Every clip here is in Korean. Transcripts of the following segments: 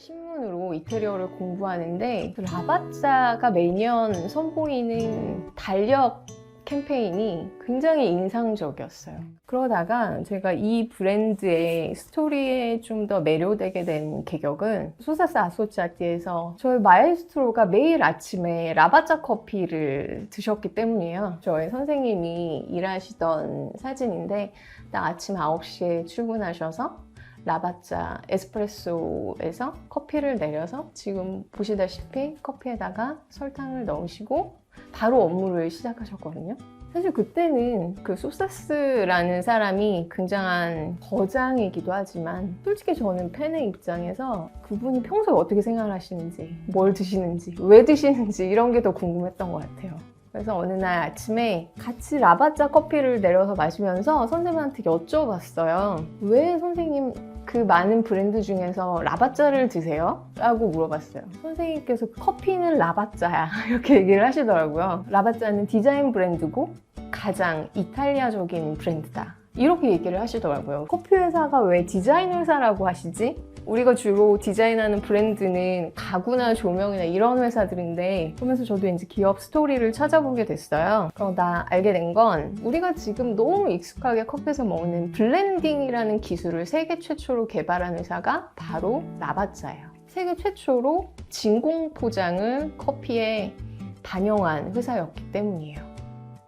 신문으로 이태리어를 공부하는데 그 라바짜가 매년 선보이는 달력 캠페인이 굉장히 인상적이었어요. 그러다가 제가 이 브랜드의 스토리에 좀 더 매료되게 된 계격은 소사스 아소치아티에서 저희 마에스트로가 매일 아침에 라바짜 커피를 드셨기 때문이에요. 저희 선생님이 일하시던 사진인데 딱 아침 9시에 출근하셔서 라바짜 에스프레소에서 커피를 내려서 지금 보시다시피 커피에다가 설탕을 넣으시고 바로 업무를 시작하셨거든요. 사실 그때는 그 소사스라는 사람이 굉장한 거장이기도 하지만 솔직히 저는 팬의 입장에서 그분이 평소에 어떻게 생활하시는지 뭘 드시는지 왜 드시는지 이런 게 더 궁금했던 것 같아요. 그래서 어느 날 아침에 같이 라바짜 커피를 내려서 마시면서 선생님한테 여쭤봤어요. 왜 선생님 그 많은 브랜드 중에서 라바짜를 드세요? 라고 물어봤어요. 선생님께서 커피는 라바짜야. 이렇게 얘기를 하시더라고요. 라바짜는 디자인 브랜드고 가장 이탈리아적인 브랜드다. 이렇게 얘기를 하시더라고요. 커피 회사가 왜 디자인 회사라고 하시지? 우리가 주로 디자인하는 브랜드는 가구나 조명이나 이런 회사들인데 그러면서 저도 이제 기업 스토리를 찾아보게 됐어요. 그러다 알게 된 건 우리가 지금 너무 익숙하게 커피에서 먹는 블렌딩이라는 기술을 세계 최초로 개발한 회사가 바로 라바짜예요. 세계 최초로 진공 포장을 커피에 반영한 회사였기 때문이에요.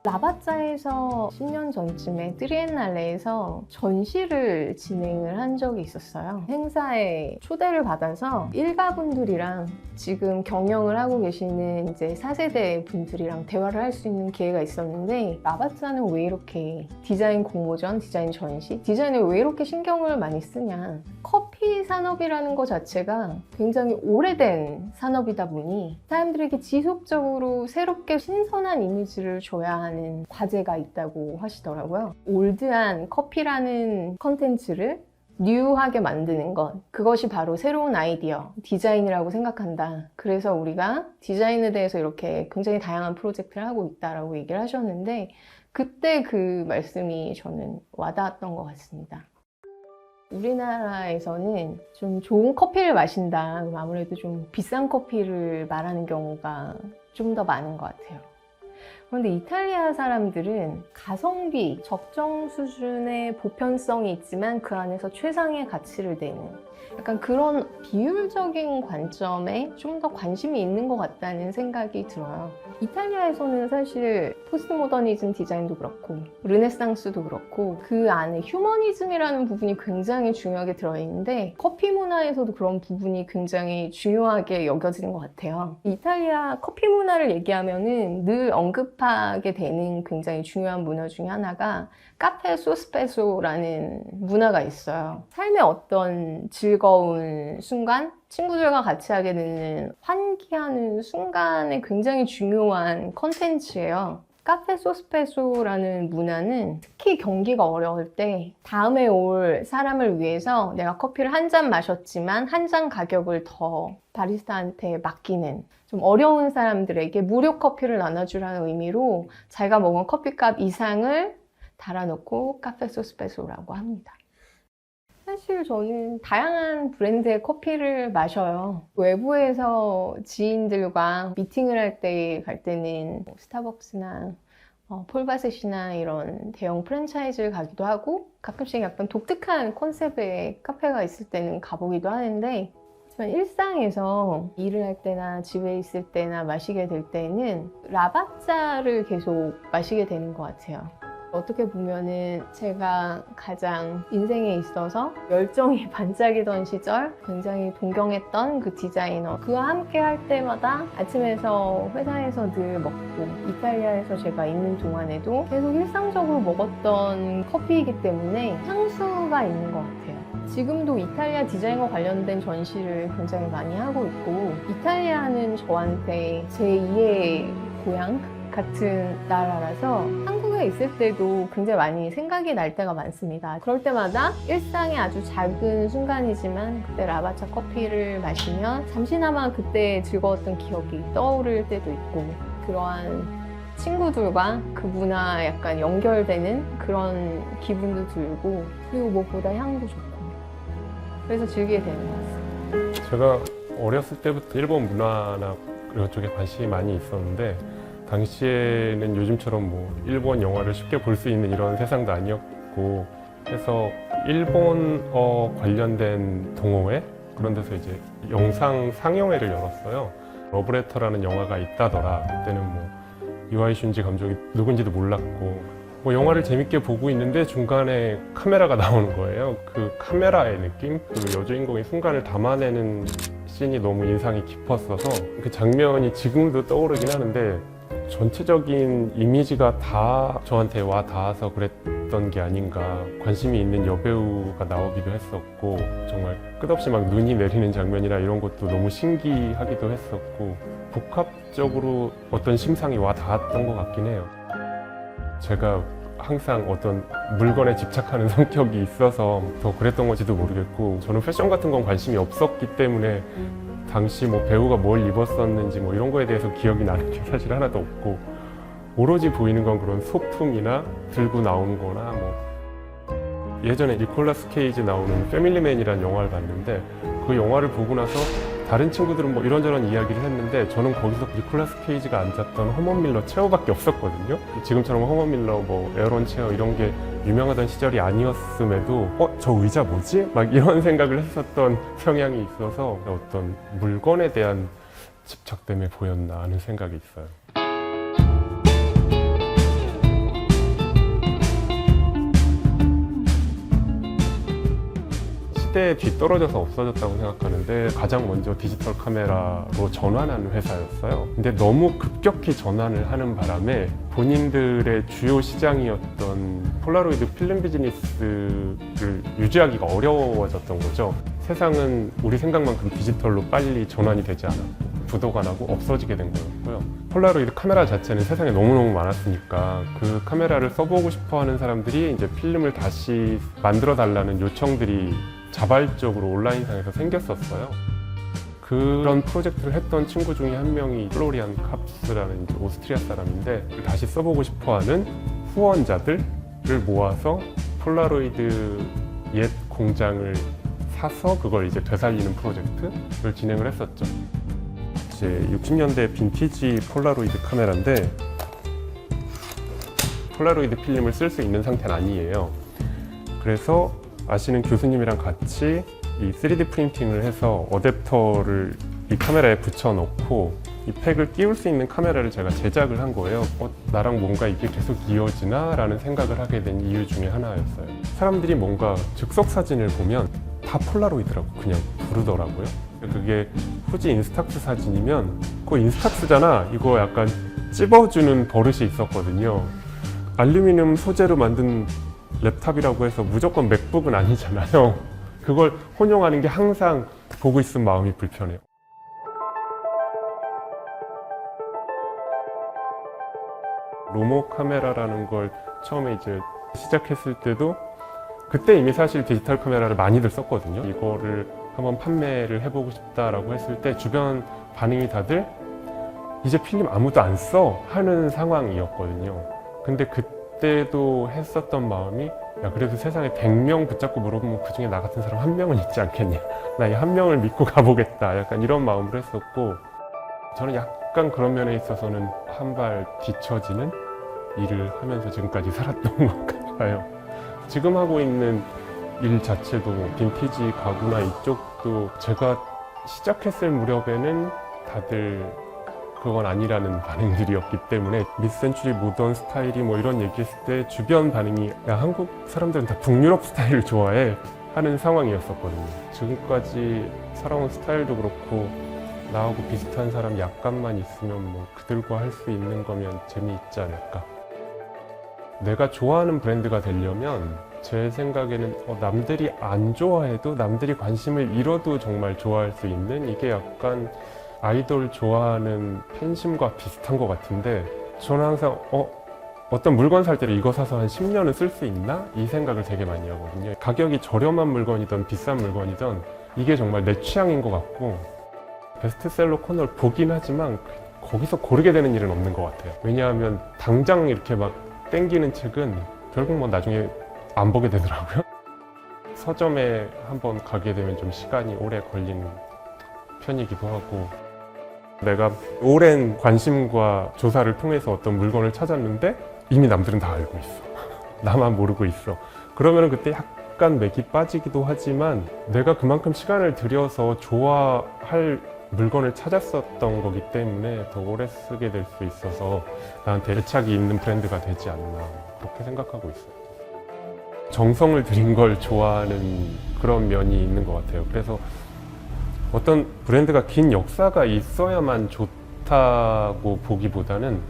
라바짜에서 10년 전쯤에 트리엔날레에서 전시를 진행을 한 적이 있었어요. 행사에 초대를 받아서 일가분들이랑 지금 경영을 하고 계시는 이제 4세대 분들이랑 대화를 할 수 있는 기회가 있었는데 라바짜는 왜 이렇게 디자인 공모전, 디자인 전시, 디자인에 왜 이렇게 신경을 많이 쓰냐. 커피 산업이라는 것 자체가 굉장히 오래된 산업이다 보니 사람들에게 지속적으로 새롭게 신선한 이미지를 줘야 하는 과제가 있다고 하시더라고요. 올드한 커피라는 컨텐츠를 뉴하게 만드는 것. 그것이 바로 새로운 아이디어, 디자인이라고 생각한다. 그래서 우리가 디자인에 대해서 이렇게 굉장히 다양한 프로젝트를 하고 있다라고 얘기를 하셨는데, 그때 그 말씀이 저는 와닿았던 것 같습니다. 우리나라에서는 좀 좋은 커피를 마신다. 아무래도 좀 비싼 커피를 말하는 경우가 좀 더 많은 것 같아요. 그런데 이탈리아 사람들은 가성비, 적정 수준의 보편성이 있지만 그 안에서 최상의 가치를 내는 약간 그런 비율적인 관점에 좀 더 관심이 있는 것 같다는 생각이 들어요. 이탈리아에서는 사실 포스트 모더니즘 디자인도 그렇고 르네상스도 그렇고 그 안에 휴머니즘이라는 부분이 굉장히 중요하게 들어있는데 커피 문화에서도 그런 부분이 굉장히 중요하게 여겨지는 것 같아요. 이탈리아 커피 문화를 얘기하면은 늘 언급하게 되는 굉장히 중요한 문화 중에 하나가 카페 소스페소라는 문화가 있어요. 삶의 어떤 즐거운 순간, 친구들과 같이 하게 되는 환기하는 순간에 굉장히 중요한 컨텐츠예요. 카페 소스페소라는 문화는 특히 경기가 어려울 때 다음에 올 사람을 위해서 내가 커피를 한 잔 마셨지만 한 잔 가격을 더 바리스타한테 맡기는 좀 어려운 사람들에게 무료 커피를 나눠주라는 의미로 자기가 먹은 커피값 이상을 달아놓고 카페 소스페소라고 합니다. 사실 저는 다양한 브랜드의 커피를 마셔요. 외부에서 지인들과 미팅을 할 때 갈 때는 뭐 스타벅스나 어, 폴바셋이나 이런 대형 프랜차이즈를 가기도 하고 가끔씩 약간 독특한 컨셉의 카페가 있을 때는 가보기도 하는데 일상에서 일을 할 때나 집에 있을 때나 마시게 될 때는 라바짜를 계속 마시게 되는 것 같아요. 어떻게 보면은 제가 가장 인생에 있어서 열정이 반짝이던 시절 굉장히 동경했던 그 디자이너 그와 함께 할 때마다 아침에서 회사에서 늘 먹고 이탈리아에서 제가 있는 동안에도 계속 일상적으로 먹었던 커피이기 때문에 향수가 있는 것 같아요. 지금도 이탈리아 디자인과 관련된 전시를 굉장히 많이 하고 있고 이탈리아는 저한테 제2의 고향 같은 나라라서 한국에 있을 때도 굉장히 많이 생각이 날 때가 많습니다. 그럴 때마다 일상의 아주 작은 순간이지만 그때 라바차 커피를 마시면 잠시나마 그때 즐거웠던 기억이 떠오를 때도 있고 그러한 친구들과 그 문화 약간 연결되는 그런 기분도 들고 그리고 무엇보다 향도 좋고 그래서 즐기게 되는 것 같습니다. 제가 어렸을 때부터 일본 문화나 이런 쪽에 관심이 많이 있었는데 당시에는 요즘처럼 뭐 일본 영화를 쉽게 볼 수 있는 이런 세상도 아니었고 해서 일본어 관련된 동호회 그런 데서 이제 영상 상영회를 열었어요. 러브레터라는 영화가 있다더라. 그때는 뭐 이와이 슌지 감독이 누군지도 몰랐고 뭐 영화를 재밌게 보고 있는데 중간에 카메라가 나오는 거예요. 그 카메라의 느낌, 그 여주인공의 순간을 담아내는 씬이 너무 인상이 깊었어서 그 장면이 지금도 떠오르긴 하는데 전체적인 이미지가 다 저한테 와 닿아서 그랬던 게 아닌가 관심이 있는 여배우가 나오기도 했었고 정말 끝없이 막 눈이 내리는 장면이나 이런 것도 너무 신기하기도 했었고 복합적으로 어떤 심상이 와 닿았던 것 같긴 해요. 제가 항상 어떤 물건에 집착하는 성격이 있어서 더 그랬던 건지도 모르겠고 저는 패션 같은 건 관심이 없었기 때문에 당시 뭐 배우가 뭘 입었었는지 뭐 이런 거에 대해서 기억이 나는 게 사실 하나도 없고 오로지 보이는 건 그런 소품이나 들고 나오는 거나 뭐. 예전에 니콜라스 케이지 나오는 패밀리맨이라는 영화를 봤는데 그 영화를 보고 나서 다른 친구들은 뭐 이런저런 이야기를 했는데 저는 거기서 니콜라스 케이지가 앉았던 허먼 밀러 체어밖에 없었거든요. 지금처럼 허먼 밀러 뭐 에어론 체어 이런 게 유명하던 시절이 아니었음에도 어 저 의자 뭐지? 막 이런 생각을 했었던 성향이 있어서 어떤 물건에 대한 집착 때문에 보였나 하는 생각이 있어요. 시대에 뒤떨어져서 없어졌다고 생각하는데 가장 먼저 디지털 카메라로 전환하는 회사였어요. 근데 너무 급격히 전환을 하는 바람에 본인들의 주요 시장이었던 폴라로이드 필름 비즈니스를 유지하기가 어려워졌던 거죠. 세상은 우리 생각만큼 디지털로 빨리 전환이 되지 않았고 부도가 나고 없어지게 된 거였고요. 폴라로이드 카메라 자체는 세상에 너무너무 많았으니까 그 카메라를 써보고 싶어 하는 사람들이 이제 필름을 다시 만들어 달라는 요청들이 자발적으로 온라인상에서 생겼었어요. 그런 프로젝트를 했던 친구 중에 한 명이 플로리안 캅스라는 오스트리아 사람인데 다시 써보고 싶어하는 후원자들을 모아서 폴라로이드 옛 공장을 사서 그걸 이제 되살리는 프로젝트를 진행을 했었죠. 이제 60년대 빈티지 폴라로이드 카메라인데 폴라로이드 필름을 쓸 수 있는 상태는 아니에요. 그래서 아시는 교수님이랑 같이 이 3D 프린팅을 해서 어댑터를 이 카메라에 붙여놓고 이 팩을 끼울 수 있는 카메라를 제가 제작을 한 거예요. 어, 나랑 뭔가 이게 계속 이어지나? 라는 생각을 하게 된 이유 중에 하나였어요. 사람들이 뭔가 즉석 사진을 보면 다 폴라로이드라고 그냥 부르더라고요. 그게 후지 인스탁스 사진이면 그거 인스탁스잖아. 이거 약간 찝어주는 버릇이 있었거든요. 알루미늄 소재로 만든 랩탑이라고 해서 무조건 맥북은 아니잖아요. 그걸 혼용하는 게 항상 보고 있으면 마음이 불편해요. 로모 카메라라는 걸 처음에 이제 시작했을 때도 그때 이미 사실 디지털 카메라를 많이들 썼거든요. 이거를 한번 판매를 해보고 싶다라고 했을 때 주변 반응이 다들 이제 필름 아무도 안 써 하는 상황이었거든요. 근데 그 때도 했었던 마음이 야 그래도 세상에 100명 붙잡고 물어보면 그 중에 나 같은 사람 한 명은 있지 않겠냐. 나 이 한 명을 믿고 가보겠다. 약간 이런 마음으로 했었고 저는 약간 그런 면에 있어서는 한 발 뒤처지는 일을 하면서 지금까지 살았던 것 같아요. 지금 하고 있는 일 자체도 빈티지 가구나 이쪽도 제가 시작했을 무렵에는 다들 그건 아니라는 반응들이었기 때문에 미센츄리 모던 스타일이 뭐 이런 얘기했을 때 주변 반응이 야 한국 사람들은 다 북유럽 스타일을 좋아해 하는 상황이었었거든요. 지금까지 살아온 스타일도 그렇고 나하고 비슷한 사람 약간만 있으면 뭐 그들과 할 수 있는 거면 재미있지 않을까. 내가 좋아하는 브랜드가 되려면 제 생각에는 어, 남들이 안 좋아해도 남들이 관심을 잃어도 정말 좋아할 수 있는 이게 약간 아이돌 좋아하는 팬심과 비슷한 것 같은데 저는 항상 어 어떤 물건 살때 이거 사서 한 10년은 쓸 수 있나? 이 생각을 되게 많이 하거든요. 가격이 저렴한 물건이든 비싼 물건이든 이게 정말 내 취향인 것 같고 베스트셀러 코너를 보긴 하지만 거기서 고르게 되는 일은 없는 것 같아요. 왜냐하면 당장 이렇게 막 땡기는 책은 결국 뭐 나중에 안 보게 되더라고요. 서점에 한번 가게 되면 좀 시간이 오래 걸리는 편이기도 하고 내가 오랜 관심과 조사를 통해서 어떤 물건을 찾았는데 이미 남들은 다 알고 있어. 나만 모르고 있어. 그러면 그때 약간 맥이 빠지기도 하지만 내가 그만큼 시간을 들여서 좋아할 물건을 찾았었던 거기 때문에 더 오래 쓰게 될 수 있어서 나한테 애착이 있는 브랜드가 되지 않나 그렇게 생각하고 있어요. 정성을 들인 걸 좋아하는 그런 면이 있는 것 같아요. 그래서 어떤 브랜드가 긴 역사가 있어야만 좋다고 보기보다는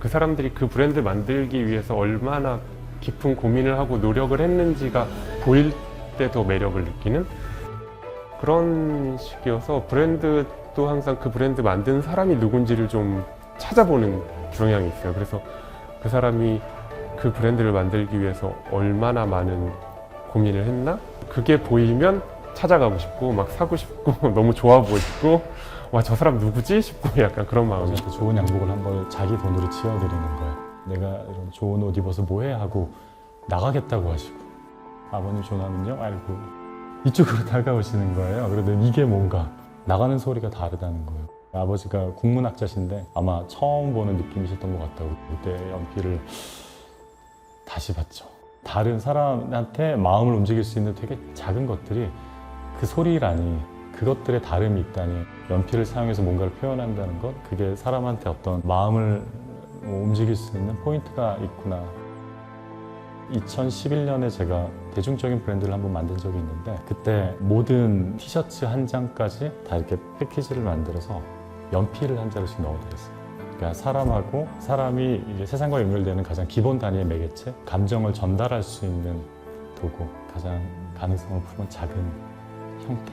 그 사람들이 그 브랜드 만들기 위해서 얼마나 깊은 고민을 하고 노력을 했는지가 보일 때 더 매력을 느끼는 그런 식이어서 브랜드도 항상 그 브랜드 만든 사람이 누군지를 좀 찾아보는 경향이 있어요. 그래서 그 사람이 그 브랜드를 만들기 위해서 얼마나 많은 고민을 했나? 그게 보이면 찾아가고 싶고 막 사고 싶고 너무 좋아 보이고 와 저 사람 누구지 싶고 약간 그런 마음이 그 좋은 양복을 한벌 자기 돈으로 지어드리는 거예요. 내가 이런 좋은 옷 입어서 뭐해 하고 나가겠다고 하시고 아버님 전화는요 알고 이쪽으로 다가오시는 거예요. 그러더니 이게 뭔가 나가는 소리가 다르다는 거예요. 아버지가 국문학자신데 아마 처음 보는 느낌이셨던 것 같다고 그때 연필을 다시 봤죠. 다른 사람한테 마음을 움직일 수 있는 되게 작은 것들이 그 소리라니 그것들의 다름이 있다니 연필을 사용해서 뭔가를 표현한다는 것 그게 사람한테 어떤 마음을 뭐 움직일 수 있는 포인트가 있구나. 2011년에 제가 대중적인 브랜드를 한번 만든 적이 있는데 그때 모든 티셔츠 한 장까지 다 이렇게 패키지를 만들어서 연필을 한 자루씩 넣어드렸어요. 그러니까 사람하고 사람이 이제 세상과 연결되는 가장 기본 단위의 매개체 감정을 전달할 수 있는 도구 가장 가능성을 품은 작은 형태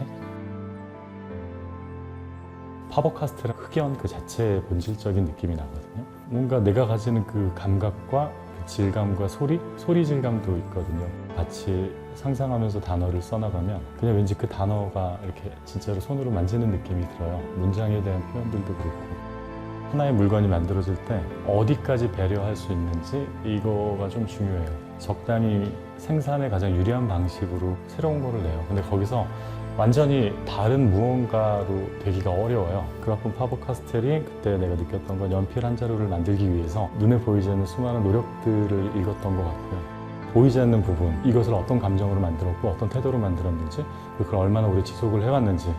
파버카스트랑 흑연 그 자체의 본질적인 느낌이 나거든요. 뭔가 내가 가지는 그 감각과 그 질감과 소리, 소리 질감도 있거든요. 같이 상상하면서 단어를 써나가면 그냥 왠지 그 단어가 이렇게 진짜로 손으로 만지는 느낌이 들어요. 문장에 대한 표현들도 그렇고. 하나의 물건이 만들어질 때 어디까지 배려할 수 있는지 이거가 좀 중요해요. 적당히 생산에 가장 유리한 방식으로 새로운 거를 내요. 근데 거기서 완전히 다른 무언가로 되기가 어려워요. 그라폰 파버 카스텔이 그때 내가 느꼈던 건 연필 한 자루를 만들기 위해서 눈에 보이지 않는 수많은 노력들을 읽었던 것 같고요. 보이지 않는 부분, 이것을 어떤 감정으로 만들었고 어떤 태도로 만들었는지, 그걸 얼마나 오래 지속을 해왔는지,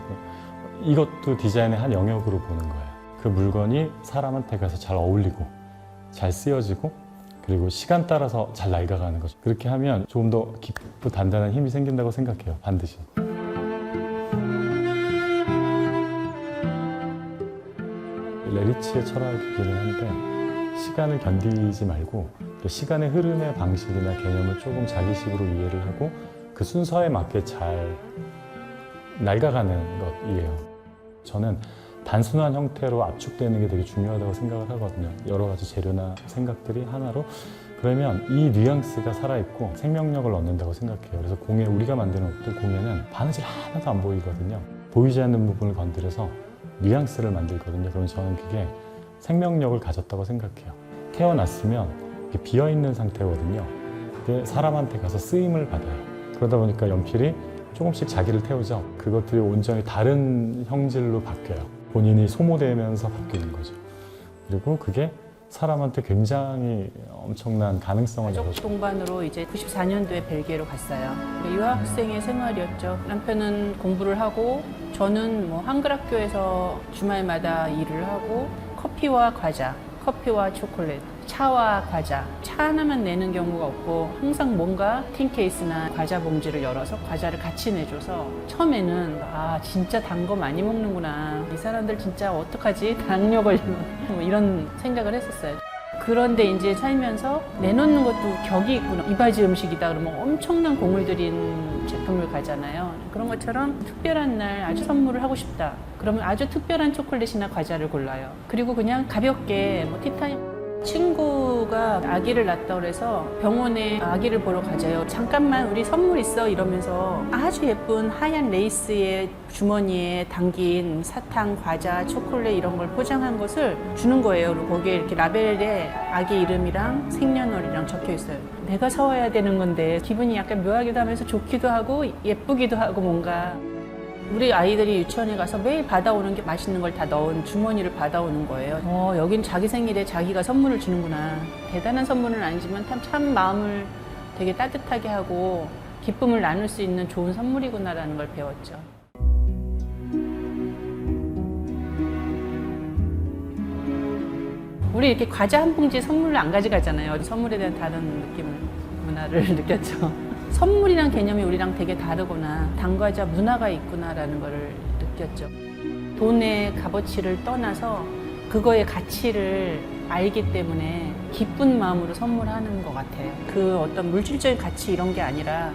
이것도 디자인의 한 영역으로 보는 거예요. 그 물건이 사람한테 가서 잘 어울리고, 잘 쓰여지고, 그리고 시간 따라서 잘 낡아가는 거죠. 그렇게 하면 조금 더 깊고 단단한 힘이 생긴다고 생각해요. 반드시. 레리치의 철학이기는 한데 시간을 견디지 말고 그 시간의 흐름의 방식이나 개념을 조금 자기식으로 이해를 하고 그 순서에 맞게 잘 낡아가는 것이에요. 저는 단순한 형태로 압축되는 게 되게 중요하다고 생각을 하거든요. 여러 가지 재료나 생각들이 하나로 그러면 이 뉘앙스가 살아있고 생명력을 얻는다고 생각해요. 그래서 공예, 우리가 만드는 옷들 공예는 바느질 하나도 안 보이거든요. 보이지 않는 부분을 건드려서 뉘앙스를 만들거든요. 그러면 저는 그게 생명력을 가졌다고 생각해요. 태어났으면 비어있는 상태거든요. 그게 사람한테 가서 쓰임을 받아요. 그러다 보니까 연필이 조금씩 자기를 태우죠. 그것들이 온전히 다른 형질로 바뀌어요. 본인이 소모되면서 바뀌는 거죠. 그리고 그게 사람한테 굉장히 엄청난 가능성을 가족 열어줘요. 동반으로 이제 94년도에 벨기에로 갔어요. 유학생의 생활이었죠. 남편은 공부를 하고 저는 뭐 한글 학교에서 주말마다 일을 하고 커피와 과자, 커피와 초콜릿, 차와 과자, 차 하나만 내는 경우가 없고 항상 뭔가 틴 케이스나 과자 봉지를 열어서 과자를 같이 내줘서 처음에는 아 진짜 단 거 많이 먹는구나 이 사람들 진짜 어떡하지 당뇨 걸리면 뭐 이런 생각을 했었어요. 그런데 이제 살면서 내놓는 것도 격이 있구나. 이바지 음식이다 그러면 엄청난 공을 들인 제품을 가잖아요. 그런 것처럼 특별한 날 아주 선물을 하고 싶다. 그러면 아주 특별한 초콜릿이나 과자를 골라요. 그리고 그냥 가볍게 뭐 티타임 친구 친구가 아기를 낳았다 그래서 병원에 아기를 보러 가자요. 잠깐만 우리 선물 있어 이러면서 아주 예쁜 하얀 레이스의 주머니에 담긴 사탕, 과자, 초콜릿 이런 걸 포장한 것을 주는 거예요. 그리고 거기에 이렇게 라벨에 아기 이름이랑 생년월일이랑 적혀 있어요. 내가 사와야 되는 건데 기분이 약간 묘하기도 하면서 좋기도 하고 예쁘기도 하고 뭔가 우리 아이들이 유치원에 가서 매일 받아오는 게 맛있는 걸 다 넣은 주머니를 받아오는 거예요. 어, 여긴 자기 생일에 자기가 선물을 주는구나. 대단한 선물은 아니지만 참, 참 마음을 되게 따뜻하게 하고 기쁨을 나눌 수 있는 좋은 선물이구나라는 걸 배웠죠. 우리 이렇게 과자 한 봉지 선물을 안 가져가잖아요. 선물에 대한 다른 느낌을, 문화를 느꼈죠. 선물이란 개념이 우리랑 되게 다르구나. 당과자 문화가 있구나라는 거를 느꼈죠. 돈의 값어치를 떠나서 그거의 가치를 알기 때문에 기쁜 마음으로 선물하는 것 같아요. 그 어떤 물질적인 가치 이런 게 아니라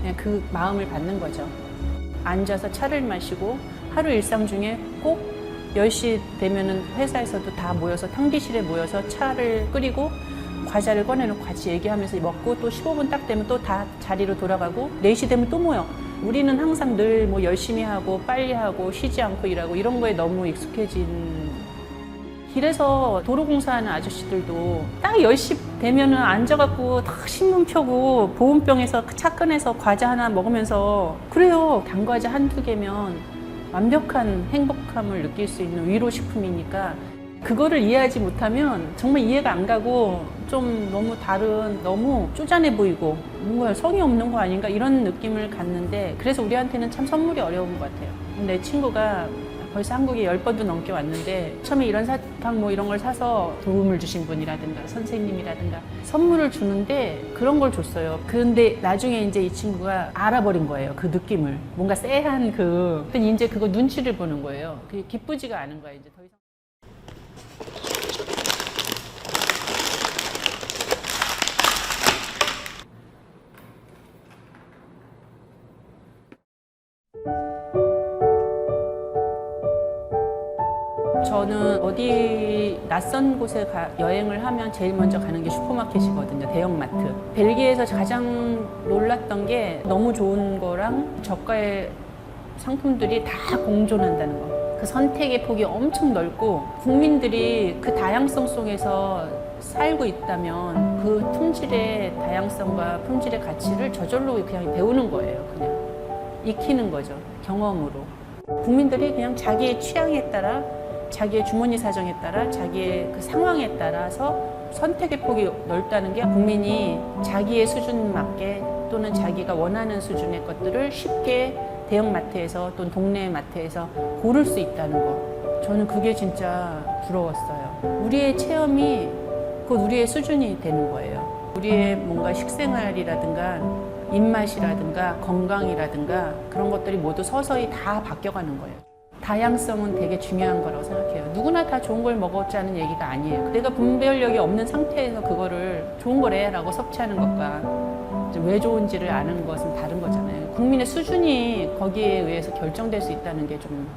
그냥 그 마음을 받는 거죠. 앉아서 차를 마시고 하루 일상 중에 꼭 10시 되면은 회사에서도 다 모여서 탕비실에 모여서 차를 끓이고 과자를 꺼내놓고 같이 얘기하면서 먹고 또 15분 딱 되면 또 다 자리로 돌아가고 4시 되면 또 모여. 우리는 항상 늘 뭐 열심히 하고 빨리 하고 쉬지 않고 일하고 이런 거에 너무 익숙해진 길에서 도로공사하는 아저씨들도 딱 10시 되면은 앉아갖고 딱 신문 펴고 보온병에서 차 꺼내서 과자 하나 먹으면서 그래요. 단과자 한두 개면 완벽한 행복함을 느낄 수 있는 위로식품이니까 그거를 이해하지 못하면 정말 이해가 안 가고 좀 너무 다른 너무 쪼잔해 보이고 뭔가 성의 없는 거 아닌가 이런 느낌을 갖는데 그래서 우리한테는 참 선물이 어려운 것 같아요. 내 친구가 벌써 한국에 열 번도 넘게 왔는데 처음에 이런 사탕 뭐 이런 걸 사서 도움을 주신 분이라든가 선생님이라든가 선물을 주는데 그런 걸 줬어요. 그런데 나중에 이제 이 친구가 알아버린 거예요. 그 느낌을 뭔가 쎄한 그 근데 이제 그거 눈치를 보는 거예요. 그게 기쁘지가 않은 거예요. 이제 더 이상. 어디 낯선 곳에 가- 여행을 하면 제일 먼저 가는 게 슈퍼마켓이거든요. 대형마트. 벨기에에서 가장 놀랐던 게 너무 좋은 거랑 저가의 상품들이 다 공존한다는 거. 그 선택의 폭이 엄청 넓고 국민들이 그 다양성 속에서 살고 있다면 그 품질의 다양성과 품질의 가치를 저절로 그냥 배우는 거예요. 그냥 익히는 거죠. 경험으로. 국민들이 그냥 자기의 취향에 따라 자기의 주머니 사정에 따라 자기의 그 상황에 따라서 선택의 폭이 넓다는 게 국민이 자기의 수준 맞게 또는 자기가 원하는 수준의 것들을 쉽게 대형 마트에서 또는 동네 마트에서 고를 수 있다는 거. 저는 그게 진짜 부러웠어요. 우리의 체험이 곧 우리의 수준이 되는 거예요. 우리의 뭔가 식생활이라든가 입맛이라든가 건강이라든가 그런 것들이 모두 서서히 다 바뀌어가는 거예요. 다양성은 되게 중요한 거라고 생각해요. 누구나 다 좋은 걸 먹었자는 얘기가 아니에요. 내가 분별력이 없는 상태에서 그거를 좋은 거래라고 섭취하는 것과 왜 좋은지를 아는 것은 다른 거잖아요. 국민의 수준이 거기에 의해서 결정될 수 있다는 게 좀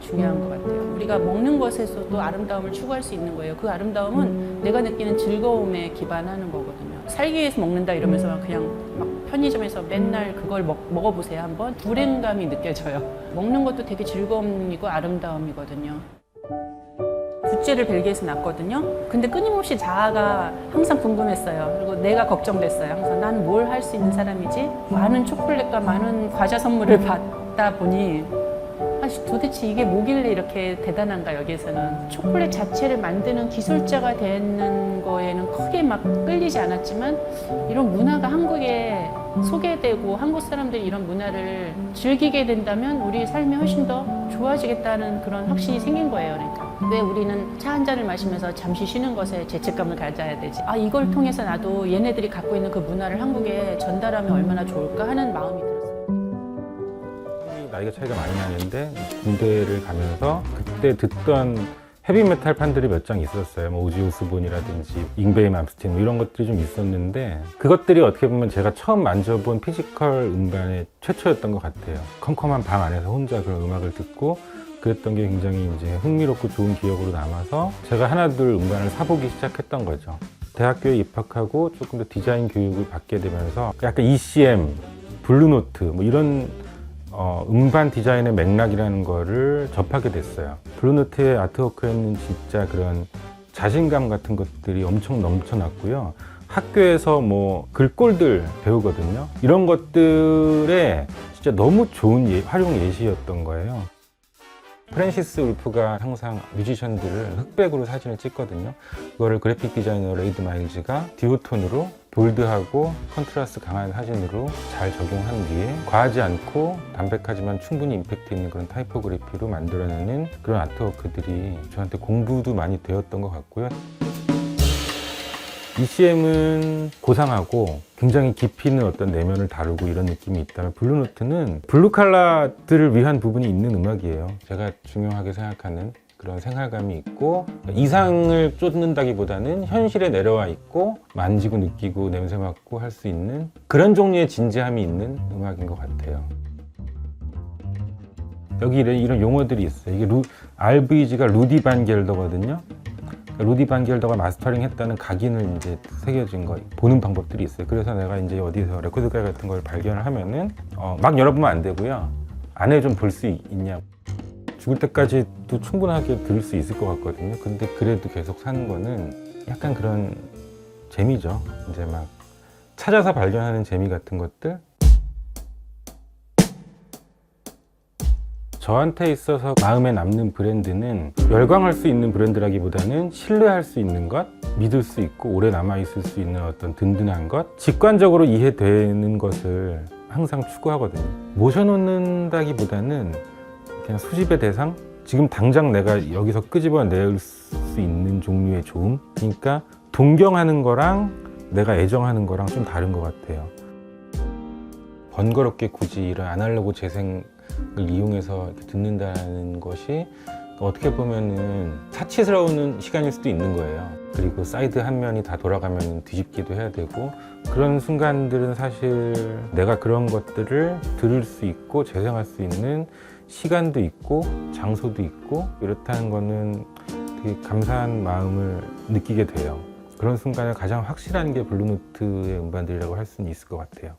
중요한 것 같아요. 우리가 먹는 것에서도 아름다움을 추구할 수 있는 거예요. 그 아름다움은 내가 느끼는 즐거움에 기반하는 거거든요. 살기 위해서 먹는다 이러면서 그냥 막 편의점에서 맨날 그걸 먹, 먹어보세요 한번 불행감이 느껴져요. 먹는 것도 되게 즐거움이고 아름다움이거든요. 둘째를 벨기에에서 낳았거든요. 근데 끊임없이 자아가 항상 궁금했어요. 그리고 내가 걱정됐어요. 항상 난 뭘 할 수 있는 사람이지? 많은 초콜릿과 많은 과자 선물을 받다 보니 아씨 도대체 이게 뭐길래 이렇게 대단한가 여기에서는 초콜릿 자체를 만드는 기술자가 되는 거에는 크게 막 끌리지 않았지만 이런 문화가 한국에 소개되고 한국 사람들이 이런 문화를 즐기게 된다면 우리 삶이 훨씬 더 좋아지겠다는 그런 확신이 생긴 거예요. 그러니까 왜 우리는 차 한 잔을 마시면서 잠시 쉬는 것에 죄책감을 가져야 되지? 아 이걸 통해서 나도 얘네들이 갖고 있는 그 문화를 한국에 전달하면 얼마나 좋을까 하는 마음이 들었어요. 나이가 차이가 많이 나는데 군대를 가면서 그때 듣던 헤비메탈 판들이 몇 장 있었어요. 뭐 오지 오스본이라든지 잉베이 맘스틴 뭐 이런 것들이 좀 있었는데 그것들이 어떻게 보면 제가 처음 만져본 피지컬 음반의 최초였던 것 같아요. 컴컴한 방 안에서 혼자 그런 음악을 듣고 그랬던 게 굉장히 이제 흥미롭고 좋은 기억으로 남아서 제가 하나둘 음반을 사보기 시작했던 거죠. 대학교에 입학하고 조금 더 디자인 교육을 받게 되면서 약간 ECM, 블루노트 뭐 이런 어, 음반 디자인의 맥락이라는 거를 접하게 됐어요. 블루노트의 아트워크에는 진짜 그런 자신감 같은 것들이 엄청 넘쳐났고요. 학교에서 뭐 글꼴들 배우거든요. 이런 것들에 진짜 너무 좋은 예- 활용 예시였던 거예요. 프랜시스 울프가 항상 뮤지션들을 흑백으로 사진을 찍거든요. 그거를 그래픽 디자이너 레이드 마일즈가 듀오톤으로 볼드하고 컨트라스트 강한 사진으로 잘 적용한 뒤에 과하지 않고 담백하지만 충분히 임팩트 있는 그런 타이포그래피로 만들어내는 그런 아트워크들이 저한테 공부도 많이 되었던 것 같고요. ECM은 고상하고 굉장히 깊이 있는 어떤 내면을 다루고 이런 느낌이 있다면 블루노트는 블루 칼라들을 위한 부분이 있는 음악이에요. 제가 중요하게 생각하는 그런 생활감이 있고 이상을 쫓는다기보다는 현실에 내려와 있고 만지고 느끼고 냄새 맡고 할 수 있는 그런 종류의 진지함이 있는 음악인 것 같아요. 여기 이런, 용어들이 있어요. 이게 루, RVG가 루디 반 겔더거든요. 루디 반 겔더가 마스터링 했다는 각인을 이제 새겨진 거 보는 방법들이 있어요. 그래서 내가 이제 어디서 레코드가 같은 걸 발견을 하면은 어, 막 열어보면 안 되고요. 안에 좀 볼 수 있냐. 죽을 때까지도 충분하게 들을 수 있을 것 같거든요. 근데 그래도 계속 사는 거는 약간 그런 재미죠. 이제 막 찾아서 발견하는 재미 같은 것들. 저한테 있어서 마음에 남는 브랜드는 열광할 수 있는 브랜드라기보다는 신뢰할 수 있는 것, 믿을 수 있고 오래 남아있을 수 있는 어떤 든든한 것, 직관적으로 이해되는 것을 항상 추구하거든요. 모셔놓는다기보다는 그냥 수집의 대상? 지금 당장 내가 여기서 끄집어낼 수 있는 종류의 좋음? 그러니까 동경하는 거랑 내가 애정하는 거랑 좀 다른 것 같아요. 번거롭게 굳이 이런 아날로그 재생을 이용해서 듣는다는 것이 어떻게 보면은 사치스러운 시간일 수도 있는 거예요. 그리고 사이드 한 면이 다 돌아가면 뒤집기도 해야 되고 그런 순간들은 사실 내가 그런 것들을 들을 수 있고 재생할 수 있는 시간도 있고 장소도 있고 이렇다는 거는 되게 감사한 마음을 느끼게 돼요. 그런 순간에 가장 확실한 게 블루노트의 음반들이라고 할 수는 있을 것 같아요.